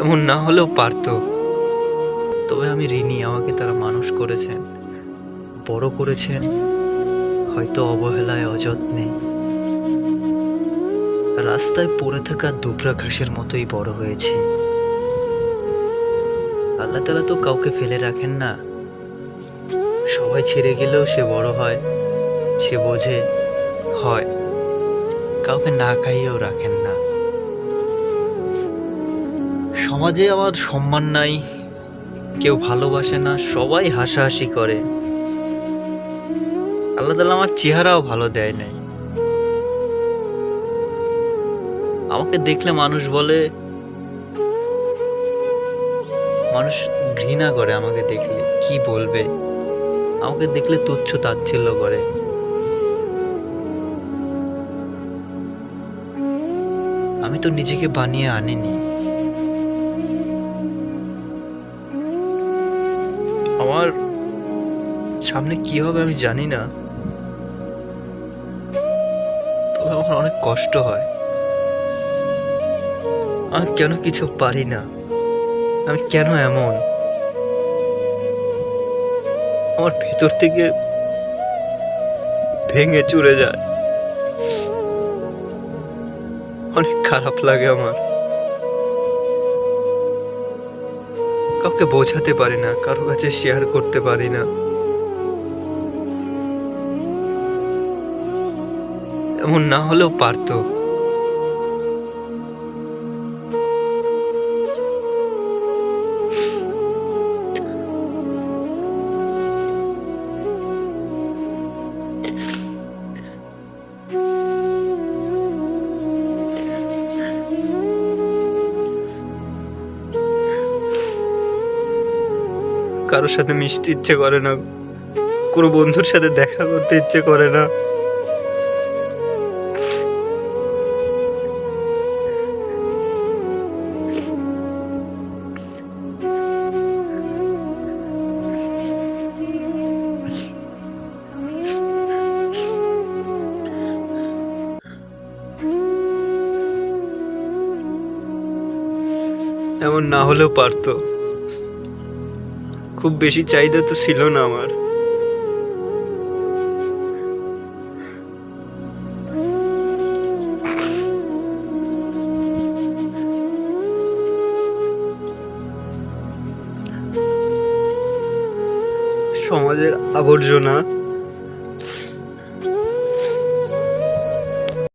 এমন না হলেও পারতো। তবে আমি ঋণী আমাকে তারা মানুষ করেছেন, বড় করেছেন, হয়তো অবহেলায় অযত্নে। রাস্তায় পড়ে থাকা দুবরা ঘাসের মতোই বড় হয়েছি। আল্লাহ তালা তো কাউকে ফেলে রাখেন না। সবাই ছেড়ে গেলেও সে বড় হয়, সে বোঝে, হয়। কাউকে না খাইয়েও রাখেন না। সমাজে আমার সম্মান নাই, কেউ ভালোবাসে না, সবাই হাসাহাসি করে। আল্লাহ তালা আমার চেহারাও ভালো দেয় নাই। আমাকে দেখলে মানুষ বলে, মানুষ ঘৃণা করে আমাকে দেখলে, কি বলবে? আমাকে দেখলে তুচ্ছ তাচ্ছিল্য করে। আমি তো নিজেকে বানিয়ে আনিনি। সামনে কি হবে আমি জানি না। তবে আমার অনেক কষ্ট হয়। আমি কেন কিছু পারি না? আমি কেন এমন? আমার ভেতর থেকে ভেঙে চুরে যায়। অনেক খারাপ লাগে আমার। কাউকে বোঝাতে পারি না, কারও কাছে শেয়ার করতে পারি না। এমন না হলেও পারতো। কারোর সাথে মিশতে ইচ্ছে করে না, কোনো বন্ধুর সাথে দেখা করতে ইচ্ছে করে না। এমন না হলেও পারতো। খুব বেশি চাহিদা তো ছিল না আমার। সমাজের আবর্জনা